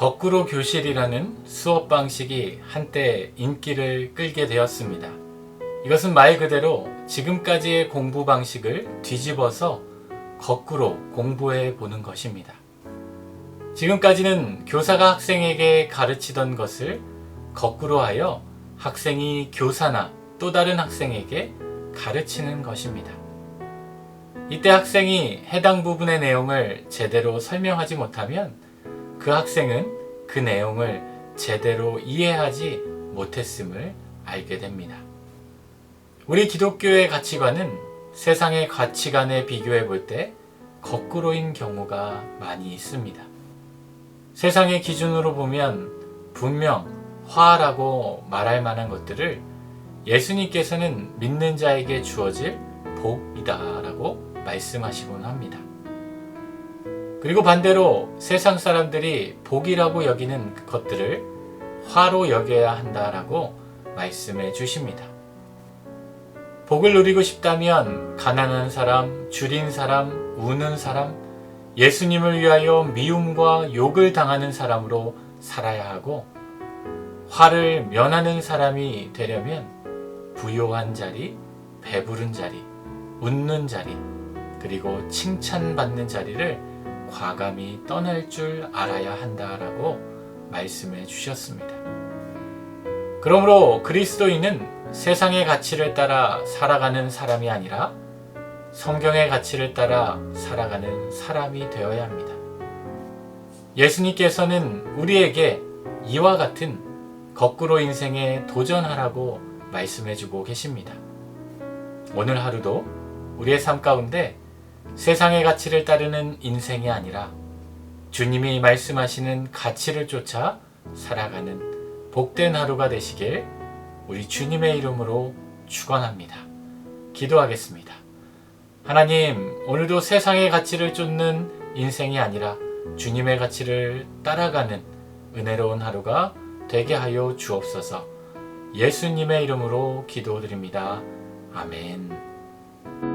거꾸로 교실이라는 수업 방식이 한때 인기를 끌게 되었습니다. 이것은 말 그대로 지금까지의 공부 방식을 뒤집어서 거꾸로 공부해 보는 것입니다. 지금까지는 교사가 학생에게 가르치던 것을 거꾸로 하여 학생이 교사나 또 다른 학생에게 가르치는 것입니다. 이때 학생이 해당 부분의 내용을 제대로 설명하지 못하면 그 학생은 그 내용을 제대로 이해하지 못했음을 알게 됩니다. 우리 기독교의 가치관은 세상의 가치관에 비교해 볼 때 거꾸로인 경우가 많이 있습니다. 세상의 기준으로 보면 분명 화라고 말할 만한 것들을 예수님께서는 믿는 자에게 주어질 복이다라고 말씀하시곤 합니다. 그리고 반대로 세상 사람들이 복이라고 여기는 것들을 화로 여겨야 한다라고 말씀해 주십니다. 복을 누리고 싶다면 가난한 사람, 줄인 사람, 우는 사람, 예수님을 위하여 미움과 욕을 당하는 사람으로 살아야 하고 화를 면하는 사람이 되려면 부요한 자리, 배부른 자리, 웃는 자리, 그리고 칭찬받는 자리를 과감히 떠날 줄 알아야 한다라고 말씀해 주셨습니다. 그러므로 그리스도인은 세상의 가치를 따라 살아가는 사람이 아니라 성경의 가치를 따라 살아가는 사람이 되어야 합니다. 예수님께서는 우리에게 이와 같은 거꾸로 인생에 도전하라고 말씀해 주고 계십니다. 오늘 하루도 우리의 삶 가운데 세상의 가치를 따르는 인생이 아니라 주님이 말씀하시는 가치를 쫓아 살아가는 복된 하루가 되시길 우리 주님의 이름으로 축원합니다. 기도하겠습니다. 하나님, 오늘도 세상의 가치를 쫓는 인생이 아니라 주님의 가치를 따라가는 은혜로운 하루가 되게 하여 주옵소서. 예수님의 이름으로 기도드립니다. 아멘.